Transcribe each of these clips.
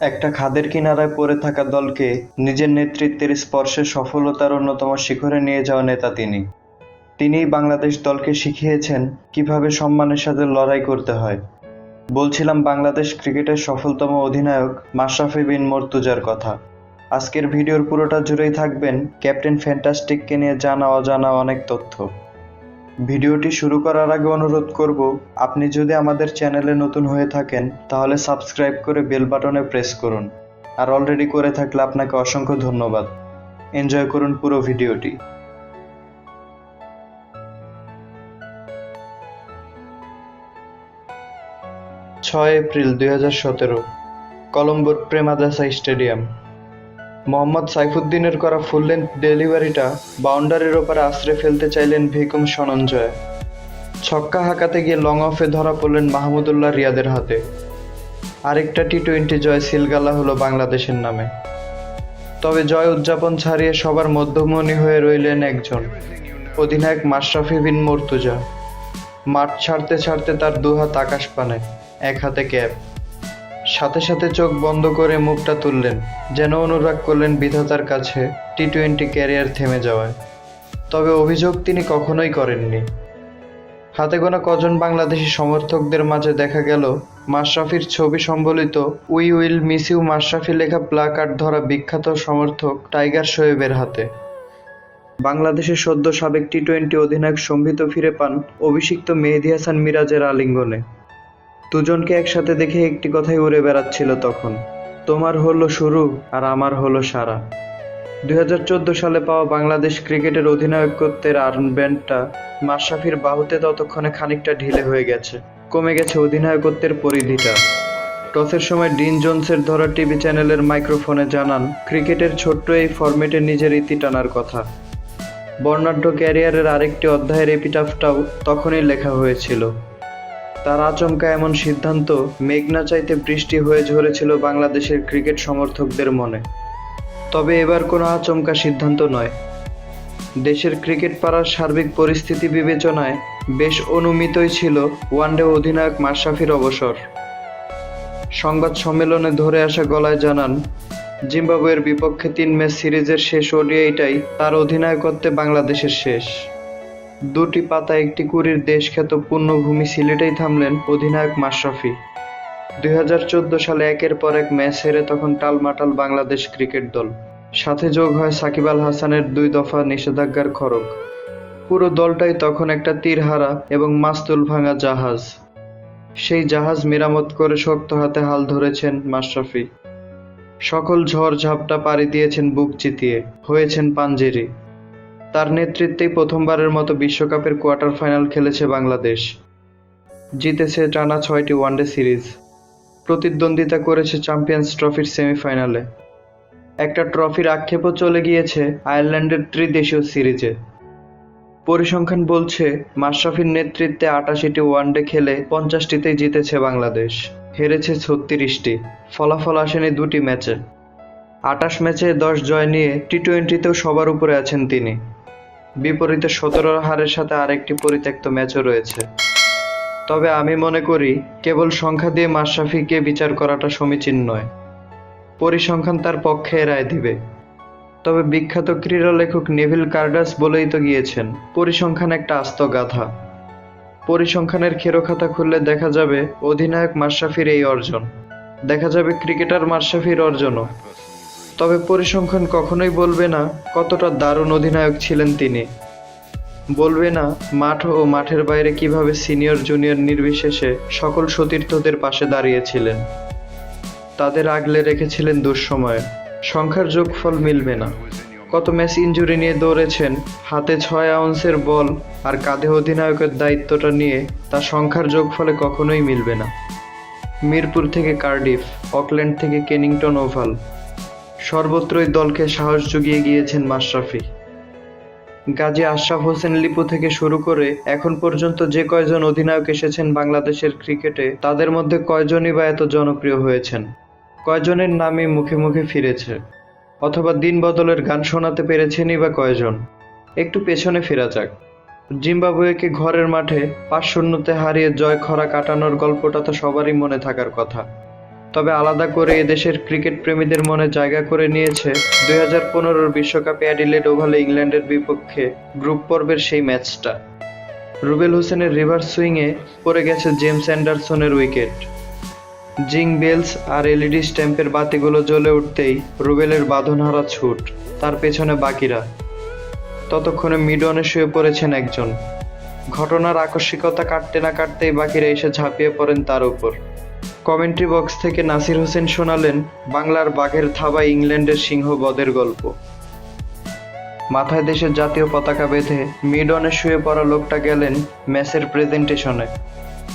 একটা খাদের কিনারায় পড়ে থাকা দলকে নিজের নেতৃত্বের স্পর্শে সফলতার অন্যতম শিখরে নিয়ে যাওয়া নেতা তিনি। তিনিই বাংলাদেশ দলকে শিখিয়েছেন কীভাবে সম্মানের সাথে লড়াই করতে হয়। বলছিলাম বাংলাদেশ ক্রিকেটের সফলতম অধিনায়ক মাশরাফি বিন মর্তুজার কথা। আজকের ভিডিওর পুরোটা জুড়েই থাকবেন ক্যাপ্টেন ফ্যান্টাস্টিককে নিয়ে জানা অজানা অনেক তথ্য। ভিডিওটি শুরু করার আগে অনুরোধ করব, আপনি যদি আমাদের চ্যানেলে নতুন হয়ে থাকেন, তাহলে সাবস্ক্রাইব করে বেল বাটনে প্রেস করুন। আর অলরেডি করে থাকলে আপনাকে অসংখ্য ধন্যবাদ। এনজয় করুন পুরো ভিডিওটি। ছয় এপ্রিল দুই হাজার সতেরো, কলম্বোর প্রেমাদাসা স্টেডিয়াম। মোহাম্মদ সাইফুদ্দিনের করা ফুল লেন্থ ডেলিভারিটা বাউন্ডারির ওপরে আশ্রে ফেলতে চাইলেন ভিকুম সনঞ্জয় ছক্কা হাঁকাতে গিয়ে লং অফে ধরা পড়লেন মাহমুদুল্লাহ রিয়াদের হাতে। আরেকটা টি টোয়েন্টি জয় সিলগালা হলো বাংলাদেশের নামে। তবে জয় উদযাপন ছাড়িয়ে সবার মধ্যমণি হয়ে রইলেন একজন, অধিনায়ক মাশরাফি বিন মর্তুজা। মাঠ ছাড়তে ছাড়তে তার দুহাত আকাশ পানে, এক হাতে ক্যাপ। সাথে সাথে চোখ বন্ধ করে মুখটা তুললেন, যেন অনুরাগ করলেন বিধাতার কাছে টি টোয়েন্টি ক্যারিয়ার থেমে যাওয়ায়। তবে অভিযোগ তিনি কখনোই করেননি। হাতে গোনা কজন বাংলাদেশি সমর্থকদের মাঝে দেখা গেল, মাশরাফির ছবি সম্বলিত we will miss you Mashrafe লেখা প্লাকার্ড ধরা বিখ্যাত সমর্থক টাইগার শোয়েবের হাতে। বাংলাদেশের সদ্য সাবেক টি টোয়েন্টি অধিনায়ক সম্ভিত ফিরে পান অভিষিক্ত মেহেদি হাসান মিরাজের আলিঙ্গনে। দুজনকে একসাথে দেখে একটি কথাই উড়ে বেড়াচ্ছিল তখন। তোমার হলো শুরু আর আমার হলো সারা। দুই হাজার চোদ্দ সালে পাওয়া বাংলাদেশ ক্রিকেটের অধিনায়কত্বের আর্মব্যান্ডটা মাশরাফির বাহুতে ততক্ষণে খানিকটা ঢিলে হয়ে গেছে। কমে গেছে অধিনায়কত্বের পরিধিটা। টসের সময় ডিন জোনসের ধরা টিভি চ্যানেলের মাইক্রোফোনে জানান, ক্রিকেটের ছোট্ট এই ফরম্যাটে নিজের ইতি টানার কথা। বর্ণাঢ্য ক্যারিয়ারের আরেকটি অধ্যায়ের এপিটাফটাও তখনই লেখা হয়েছিল। তার আচমকা এমন সিদ্ধান্ত মেঘনা চাইতে বৃষ্টি হয়ে ঝরেছিল বাংলাদেশের ক্রিকেট সমর্থকদের মনে। তবে এবার কোনো আচমকা সিদ্ধান্ত নয়। দেশের ক্রিকেট পাড়ার সার্বিক পরিস্থিতি বিবেচনায় বেশ অনুমিতই ছিল ওয়ানডে অধিনায়ক মাশরাফির অবসর। সংবাদ সম্মেলনে ধরে আসা গলায় জানান, জিম্বাবুয়ের বিপক্ষে তিন ম্যাচ সিরিজের শেষ ওডিআইটাই তার অধিনায়কত্বে বাংলাদেশের শেষ। দুটি পাতা একটি কুড়ির দেশখ্যাত পূর্ণভূমি সিলেটেই থামলেন অধিনায়ক মাশরাফি। দুই হাজার চোদ্দ সালে একের পর এক ম্যাচ হেরে তখন টালমাটাল বাংলাদেশ ক্রিকেট দল। সাথে যোগ হয় সাকিব আল হাসানের দুই দফা নিষেধাজ্ঞার খড়গ। পুরো দলটাই তখন একটা তীরহারা এবং মাস্তুল ভাঙা জাহাজ। সেই জাহাজ মেরামত করে শক্ত হাতে হাল ধরেছেন মাশরাফি। সকল ঝড় ঝাপটা পাড়ি দিয়েছেন বুক চিতিয়ে, হয়েছেন পাঞ্জেরি। তার নেতৃত্বেই প্রথমবারের মতো বিশ্বকাপের কোয়ার্টার ফাইনাল খেলেছে বাংলাদেশ। জিতেছে টানা ছয়টি ওয়ানডে সিরিজ। প্রতিদ্বন্দ্বিতা করেছে চ্যাম্পিয়ন্স ট্রফির সেমিফাইনালে। একটা ট্রফির আক্ষেপও চলে গিয়েছে আয়ারল্যান্ডের ত্রিদেশীয় সিরিজে। পরিসংখ্যান বলছে, মাশরাফির নেতৃত্বে আটাশিটি ওয়ানডে খেলে পঞ্চাশটিতেই জিতেছে বাংলাদেশ। হেরেছে ছত্রিশটি। ফলাফল আসেনি দুটি ম্যাচে। আটাশ ম্যাচে দশ জয় নিয়ে টি টোয়েন্টিতেও সবার উপরে আছেন তিনি। বিপরীতে সতেরো হারের সাথে আরেকটি পরিত্যক্ত ম্যাচও রয়েছে। তবে আমি মনে করি, কেবল সংখ্যা দিয়ে মাশরাফিকে বিচার করাটা সমীচীন নয়। পরিসংখ্যান তার পক্ষে রায় দিবে। তবে বিখ্যাত ক্রীড়া লেখক নেভিল কার্ডাস বলেই তো গিয়েছেন, পরিসংখ্যান একটা আস্ত গাথা পরিসংখ্যানের খেরোখাতা খুললে দেখা যাবে, অধিনায়ক মাশরাফির এই অর্জন। দেখা যাবে ক্রিকেটার মাশরাফির অর্জনও। তবে পরিসংখ্যান কখনোই বলবে না কতটা দারুণ অধিনায়ক ছিলেন তিনি। বলবে না মাঠ ও মাঠের বাইরে কীভাবে সিনিয়র জুনিয়র নির্বিশেষে সকল সতীর্থদের পাশে দাঁড়িয়েছিলেন। তাদের আগলে রেখেছিলেন দুঃসময়ে। সংখ্যার যোগফল মিলবে না। কত ম্যাচ ইঞ্জুরি নিয়ে দৌড়েছেন, হাতে ছয় আউন্সের বল আর কাঁধে অধিনায়কের দায়িত্বটা নিয়ে তা সংখ্যার যোগফলে কখনোই মিলবে না। মিরপুর থেকে কার্ডিফ, অকল্যান্ড থেকে কেনিংটন ওভাল। সর্বত্রই দলকে সাহস জুগিয়ে গিয়েছেন মাশরাফি। গাজী আশরাফ হোসেন লিপু থেকে শুরু করে এখন পর্যন্ত যে কয়জন অধিনায়ক এসেছেন বাংলাদেশের ক্রিকেটে, তাদের মধ্যে কয়জনই বা এত জনপ্রিয় হয়েছেন? কয়জনের নামই মুখে মুখে ফিরেছে? অথবা দিন বদলের গান শোনাতে পেরেছেনই বা কয়জন? একটু পেছনে ফেরা যাক। জিম্বাবুয়েকে ঘরের মাঠে পাঁচ শূন্যতে হারিয়ে জয় খরা কাটানোর গল্পটা তো সবারই মনে থাকার কথা। তবে আলাদা করে এদেশের ক্রিকেট প্রেমীদের মনে জায়গা করে নিয়েছে দুই হাজার পনেরোর বিশ্বকাপে অ্যাডিলেড ওভালে ইংল্যান্ডের বিপক্ষে গ্রুপ পর্বের সেই ম্যাচটা। রুবেল হোসেনের রিভার্স সুইংয়ে পড়ে গেছে জেমস অ্যান্ডারসনের উইকেট। জিং বেলস আর এলইডি স্ট্যাম্পের বাতিগুলো জ্বলে উঠতেই রুবেলের বাঁধনহারা ছুট, তার পেছনে বাকিরা। ততক্ষণে মিডনে শুয়ে পড়েছেন একজন। ঘটনার আকস্মিকতা কাটতে না কাটতেই বাকিরা এসে ঝাঁপিয়ে পড়েন তার উপর। কমেন্ট্রি বক্স থেকে নাসির হোসেন শোনালেন বাংলার বাঘের থাবা ইংল্যান্ডের সিংহ বদের গল্প। মাথায় দেশের জাতীয় পতাকা বেঁধে মিডনে শুয়ে পড়া লোকটা গেলেন ম্যাচের প্রেজেন্টেশনে।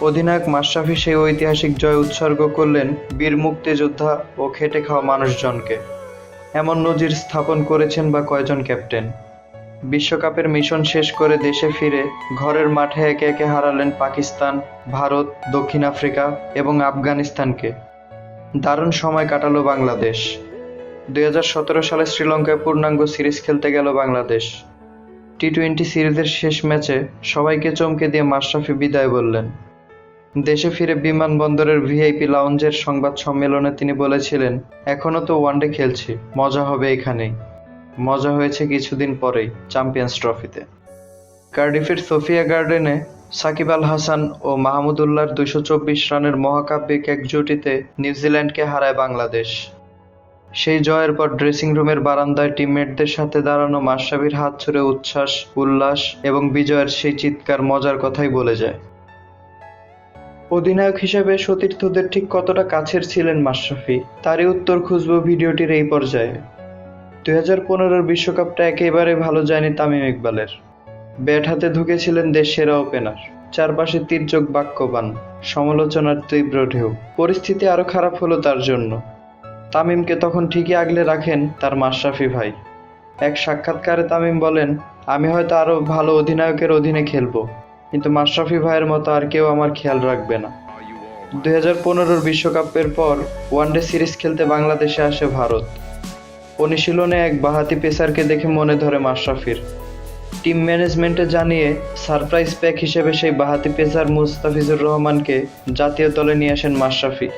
অধিনায়ক মাশরাফি সেই ঐতিহাসিক জয় উৎসর্গ করলেন বীর মুক্তিযোদ্ধা ও খেটে খাওয়া মানুষজনকে। এমন নজির স্থাপন করেছেন বা কয়জন ক্যাপ্টেন? বিশ্বকাপের মিশন শেষ করে দেশে ফিরে ঘরের মাঠে একে একে হারালেন পাকিস্তান, ভারত, দক্ষিণ আফ্রিকা এবং আফগানিস্তানকে। দারুণ সময় কাটালো বাংলাদেশ। দুই হাজার সতেরো সালে শ্রীলঙ্কায় পূর্ণাঙ্গ সিরিজ খেলতে গেল বাংলাদেশ। টি টোয়েন্টি সিরিজের শেষ ম্যাচে সবাইকে চমকে দিয়ে মাশরাফি বিদায় বললেন। দেশে ফিরে বিমানবন্দরের ভিআইপি লাউঞ্জের সংবাদ সম্মেলনে তিনি বলেছিলেন এখনও তো ওয়ানডে খেলছি, মজা হবে এখানেই। মজা হয়েছে কিছুদিন পরেই চ্যাম্পিয়ন্স ট্রফিতে। কার্ডিফের সোফিয়া গার্ডেনে সাকিব আল হাসান ও মাহমুদুল্লাহর দুশো চব্বিশ রানের মহাকাব্যিক এক জুটিতে নিউজিল্যান্ডকে হারায় বাংলাদেশ। সেই জয়ের পর ড্রেসিং রুমের বারান্দায় টিমমেটদের সাথে দাঁড়ানো মাশরাফির হাত ছুড়ে উচ্ছ্বাস, উল্লাস এবং বিজয়ের সেই চিৎকার মজার কথাই বলে যায়। অধিনায়ক হিসেবে সতীর্থদের ঠিক কতটা কাছের ছিলেন মাশরাফি, তারই উত্তর খুঁজব ভিডিওটির এই পর্যায়ে। দুই হাজার পনেরোর বিশ্বকাপটা একেবারে ভালো যায়নি তামিম ইকবালের। ব্যাট হাতে ঢুকেছিলেন দেশ সেরা ওপেনার, চারপাশে তির্যক বাক্যবান, সমালোচনার তীব্র ঢেউ। পরিস্থিতি আরও খারাপ হলো তার জন্য। তামিমকে তখন ঠিকই আগলে রাখেন তার মাশরাফি ভাই। এক সাক্ষাৎকারে তামিম বলেন, আমি হয়তো আরও ভালো অধিনায়কের অধীনে খেলব, কিন্তু মাশরাফি ভাইয়ের মতো আর কেউ আমার খেয়াল রাখবে না। দুই হাজার পনেরোর বিশ্বকাপের পর ওয়ানডে সিরিজ খেলতে বাংলাদেশে আসে ভারত। অনুশীলনে এক বাহাতি পেসারকে দেখে মনে ধরে মাশরাফির। টিম ম্যানেজমেন্টে জানিয়ে সারপ্রাইজ প্যাক হিসেবে সেই বাহাতি পেসার মুস্তাফিজুর রহমানকে জাতীয় দলে নিয়ে আসেন মাশরাফি।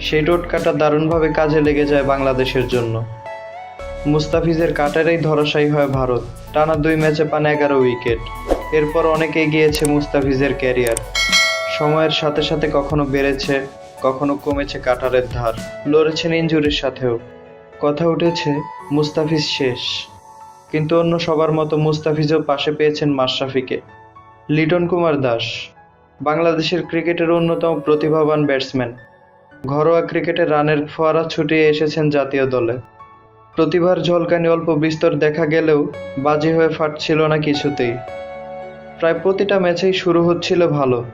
সেই টোটকাটা দারুণভাবে কাজে লেগে যায় বাংলাদেশের জন্য। মুস্তাফিজের কাটারেই ধরাশায়ী হয় ভারত। টানা দুই ম্যাচে পান এগারো উইকেট। এরপর অনেকে এগিয়েছে মুস্তাফিজের ক্যারিয়ার। সময়ের সাথে সাথে কখনো বেড়েছে, কখনো কমেছে কাটারের ধার। লড়েছেন ইঞ্জুরির সাথেও। কথা উঠেছে, মুস্তাফিজ শেষ। কিন্তু অন্য সবার মতো মুস্তাফিজও পাশে পেয়েছেন মাশরাফিকে। লিটন কুমার দাস, বাংলাদেশের ক্রিকেটের অন্যতম প্রতিভাবান ব্যাটসম্যান। ঘরোয়া ক্রিকেটে রানের ফোয়ারা ছুটিয়ে এসেছেন জাতীয় দলে। প্রতিভার ঝলকানি অল্প বিস্তর দেখা গেলেও বাজি হয়ে ফাটছিল না কিছুতেই। প্রায় প্রতিটা ম্যাচেই শুরু হচ্ছিল ভালো,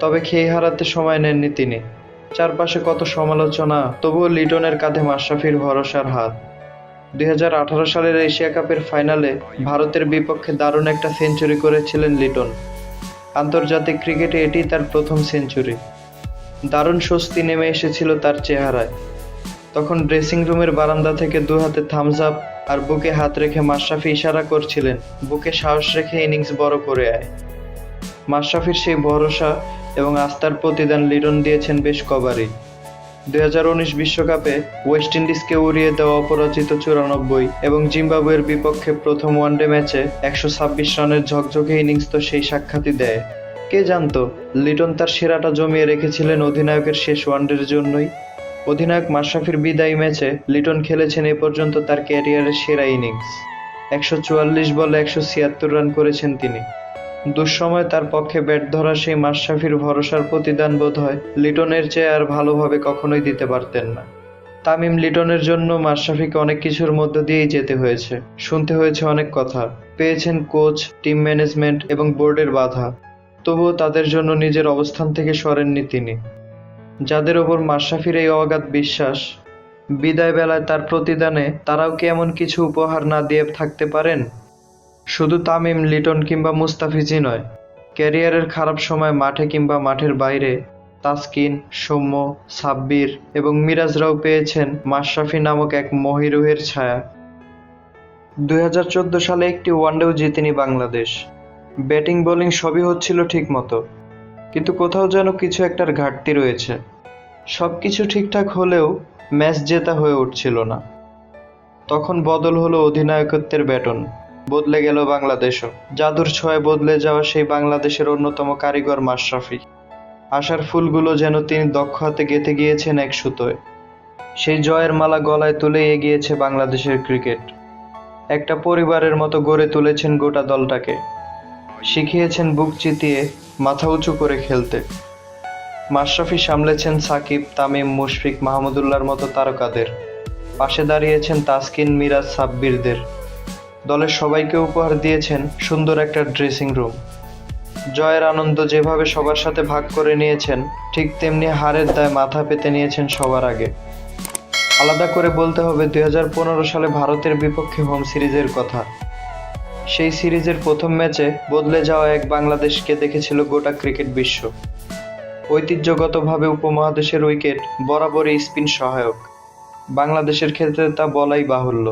তবে খেয়ে হারাতে সময় নেননি তিনি। চারপাশে কত সমালোচনা, তবুও লিটনের কাঁধে মাশরাফির ভরসার হাত। দুই হাজার আঠারো সালের এশিয়া কাপের ফাইনালে ভারতের বিপক্ষে দারুণ একটা সেঞ্চুরি করেছিলেন লিটন। আন্তর্জাতিক ক্রিকেটে এটি তার প্রথম সেঞ্চুরি। দারুণ স্বস্তি নেমে এসেছিল তার চেহারায়। তখন ড্রেসিং রুমের বারান্দা থেকে দু হাতে থামস আপ আর বুকে হাত রেখে মাশরাফি ইশারা করছিলেন, বুকে সাহস রেখে ইনিংস বড় করে আয়। মাশরাফির সেই ভরসা এবং আস্থার প্রতিদান লিটন দিয়েছেন বেশ কবারই। দু বিশ্বকাপে ওয়েস্ট ইন্ডিজকে উড়িয়ে দেওয়া অপরাজিত চুরানব্বই এবং জিম্বাবুয়ের বিপক্ষে প্রথম ওয়ানডে ম্যাচে একশো ছাব্বিশ রানের ঝকঝকে ইনিংস তো সেই সাক্ষাৎই দেয়। কে জানতো, লিটন তার সেরাটা জমিয়ে রেখেছিলেন অধিনায়কের শেষ ওয়ানডের জন্যই। অধিনায়ক মাশরাফির বিদায়ী ম্যাচে লিটন খেলেছেন এ পর্যন্ত তার ক্যারিয়ারের সেরা ইনিংস। একশো চুয়াল্লিশ বলে একশো ছিয়াত্তর রান করেছেন তিনি। দুঃসময় তার পক্ষে ব্যাট ধরা সেই মাশরাফির ভরসার প্রতিদান বোধ হয় লিটনের চেয়ে আর ভালোভাবে কখনোই দিতে পারতেন না। তামিম লিটনের জন্য মাশরাফিকে অনেক কিছুর মধ্য দিয়েই যেতে হয়েছে। শুনতে হয়েছে অনেক কথা। পেয়েছেন কোচ, টিম ম্যানেজমেন্ট এবং বোর্ডের বাধা। তবুও তাদের জন্য নিজের অবস্থান থেকে সরেননি তিনি। যাদের ওপর মাশরাফির এই অগাধ বিশ্বাস বিদায় বেলায় তার প্রতিদানে তারাও কি এমন কিছু উপহার না দিয়ে থাকতে পারেন? শুধু তামিম, লিটন কিংবা মুস্তাফিজই নয়, ক্যারিয়ারের খারাপ সময় মাঠে কিংবা মাঠের বাইরে, তাসকিন, সৌম্য, সাব্বির এবং মিরাজরাও পেয়েছেন মাশরাফি নামক এক মহিরুহের ছায়া। দুই হাজার চোদ্দ সালে একটি ওয়ানডেও জিতেনি বাংলাদেশ। ব্যাটিং, বোলিং সবই হচ্ছিল ঠিক মতো কিন্তু কোথাও যেন কিছু একটার ঘাটতি রয়েছে। সব কিছু ঠিকঠাক হলেও ম্যাচ জেতা হয়ে উঠছিল না। তখন বদল হলো অধিনায়কত্বের ব্যাটন। বদলে গেল বাংলাদেশও। জাদুর ছোঁয়ায় বদলে যাওয়া সেই বাংলাদেশের অন্যতম কারিগর মাশরাফি। আশার ফুলগুলো যেন তিনি দক্ষ হাতে গেঁথে গিয়েছেন এক সুতোয়। সেই জয়ের মালা গলায় তুলে এগিয়েছে বাংলাদেশের ক্রিকেট। একটা পরিবারের মতো গড়ে তুলেছেন গোটা দলটাকে। শিখিয়েছেন বুক চিতিয়ে, মাথা উঁচু করে খেলতে। মাশরাফি সামলেছেন সাকিব, তামিম, মুশফিক, মাহমুদুল্লাহর মতো তারকাদের। পাশে দাঁড়িয়েছেন তাসকিন, মিরাজ, সাব্বিরদের। দলের সবাইকে উপহার দিয়েছেন সুন্দর একটা ড্রেসিং রুম। জয়ের আনন্দ যেভাবে সবার সাথে ভাগ করে নিয়েছেন, ঠিক তেমনি হারের দায় মাথা পেতে নিয়েছেন সবার আগে। আলাদা করে বলতে হবে দুই হাজার পনেরো সালে ভারতের বিপক্ষে হোম সিরিজের কথা। সেই সিরিজের প্রথম ম্যাচে বদলে যাওয়া এক বাংলাদেশকে দেখেছিল গোটা ক্রিকেট বিশ্ব। ঐতিহ্যগতভাবে উপমহাদেশের উইকেট বরাবরই স্পিন সহায়ক। বাংলাদেশের ক্ষেত্রে তা বলাই বাহুল্য।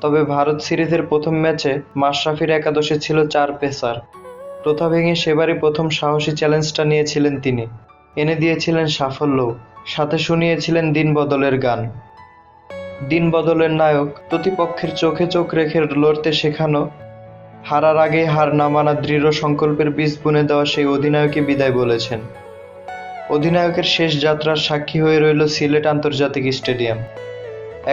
তবে ভারত সিরিজের প্রথম ম্যাচে মাশরাফির একাদশে ছিল চার পেসার। প্রথা ভেঙে সেবারই প্রথম সাহসী চ্যালেঞ্জটা নিয়েছিলেন তিনি। এনে দিয়েছিলেন সাফল্য, সাথে শুনিয়েছিলেন দিন বদলের গান। দিন বদলের নায়ক প্রতিপক্ষের চোখে চোখ রেখে লড়তে শেখানো, হারার আগে হার না মানা দৃঢ় সংকল্পের বীজ বুনে দেওয়া সেই অধিনায়কই বিদায় বলেছেন। অধিনায়কের শেষ যাত্রার সাক্ষী হয়ে রইল সিলেট আন্তর্জাতিক স্টেডিয়াম।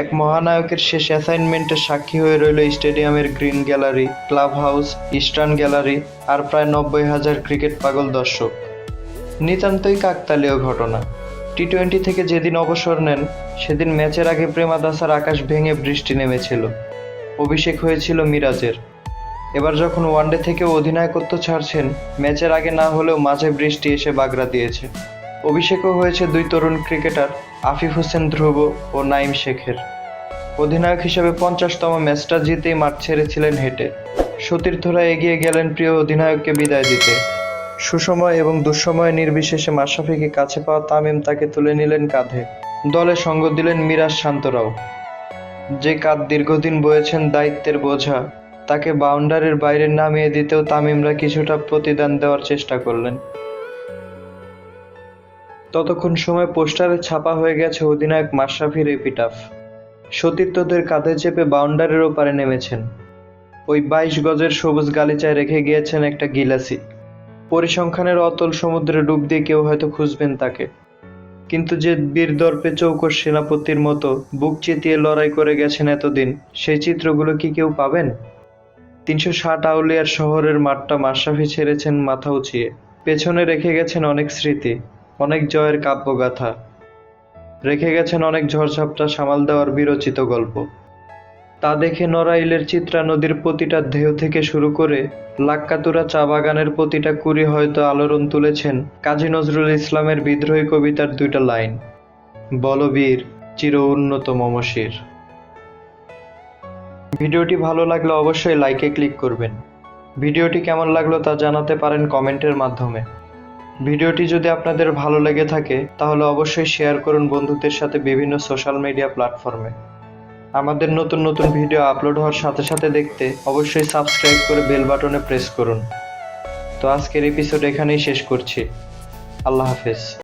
এক মহানায়কের শেষ অ্যাসাইনমেন্টের সাক্ষী হয়ে রইল স্টেডিয়ামের green gallery club house eastern gallery আর প্রায় নব্বই হাজার ক্রিকেট পাগল দর্শক। নিতান্তই কাকতালীয় ঘটনা। টি টোয়েন্টি থেকে যেদিন অবসর নেন, সেদিন ম্যাচের আগে প্রেমাদাসার আকাশ ভেঙে বৃষ্টি নেমেছিল। অভিষেক হয়েছিল মিরাজের। এবার যখন ওয়ানডে থেকেও অধিনায়কত্ব ছাড়ছেন, ম্যাচের আগে না হলেও মাঝে বৃষ্টি এসে বাগড়া দিয়েছে। অভিষেকও হয়েছে দুই তরুণ ক্রিকেটার। আফিফ হোসেন ধ্রুব ও নাইম শেখের। অধিনায়ক হিসেবে পঞ্চাশতম ম্যাচটা জিতেই মাঠ ছেড়েছিলেন হেঁটে। সতীর্থরা এগিয়ে গেলেন প্রিয় অধিনায়ককে বিদায় দিতে। সুসময় এবং দুঃসময় নির্বিশেষে মাশরাফিকে কাছে পাওয়া তামিম তাকে তুলে নিলেন কাঁধে। দলে সঙ্গ দিলেন মিরাজ শান্তরাও। যে কাঁধ দীর্ঘদিন বয়েছেন দায়িত্বের বোঝা, তাকে বাউন্ডারির বাইরে নামিয়ে দিতেও তামিমরা কিছুটা প্রতিদান দেওয়ার চেষ্টা করলেন। ততক্ষণ সময় পোস্টারে ছাপা হয়ে গেছে অধিনায়ক মাশরাফির এপিটাফ। সতীর্থদের কাঁধে চেপে বাউন্ডারির ওপারে নেমেছেন। ওই বাইশ গজের সবুজ গালিচায় রেখে গিয়েছেন একটা গিলাসি। পরিসংখ্যানের অতল সমুদ্রে ডুব দিয়ে কেউ হয়তো খুঁজবেন তাকে। কিন্তু যে বীর দর্পে চৌকস সেনাপতির মতো বুক চেতিয়ে লড়াই করে গেছেন এতদিন, সেই চিত্রগুলো কি কেউ পাবেন? তিনশো ষাট আউলিয়ার শহরের মাঠটা মাশরাফি ছেড়েছেন মাথা উঁচিয়ে। পেছনে রেখে গেছেন অনেক স্মৃতি। অনেক জয়ের কাব্যগাথা। রেখে গেছেন অনেক ঝড়ঝাপটা সামাল দেওয়ার বিরচিত গল্প। তা দেখে নড়াইলের চিত্রা নদীর প্রতিটা ঢেউ থেকে শুরু করে লাক্কাতুরা চা বাগানের প্রতিটা কুড়ি হয়তো আলোড়ন তুলেছেন কাজী নজরুল ইসলামের বিদ্রোহী কবিতার দুইটা লাইন, বলবীর চির উন্নত মমশির ভিডিওটি ভালো লাগলে অবশ্যই লাইকে ক্লিক করবেন। ভিডিওটি কেমন লাগল তা জানাতে পারেন কমেন্টের মাধ্যমে। ভিডিওটি যদি আপনাদের ভালো লেগে থাকে, তাহলে অবশ্যই শেয়ার করুন বন্ধুদের সাথে বিভিন্ন সোশ্যাল মিডিয়া প্ল্যাটফর্মে আমাদের নতুন নতুন ভিডিও আপলোড হওয়ার সাথে সাথে দেখতে অবশ্যই সাবস্ক্রাইব করে বেল বাটনে প্রেস করুন। তো আজকের এপিসোড এখানেই শেষ করছি। আল্লাহ হাফেজ।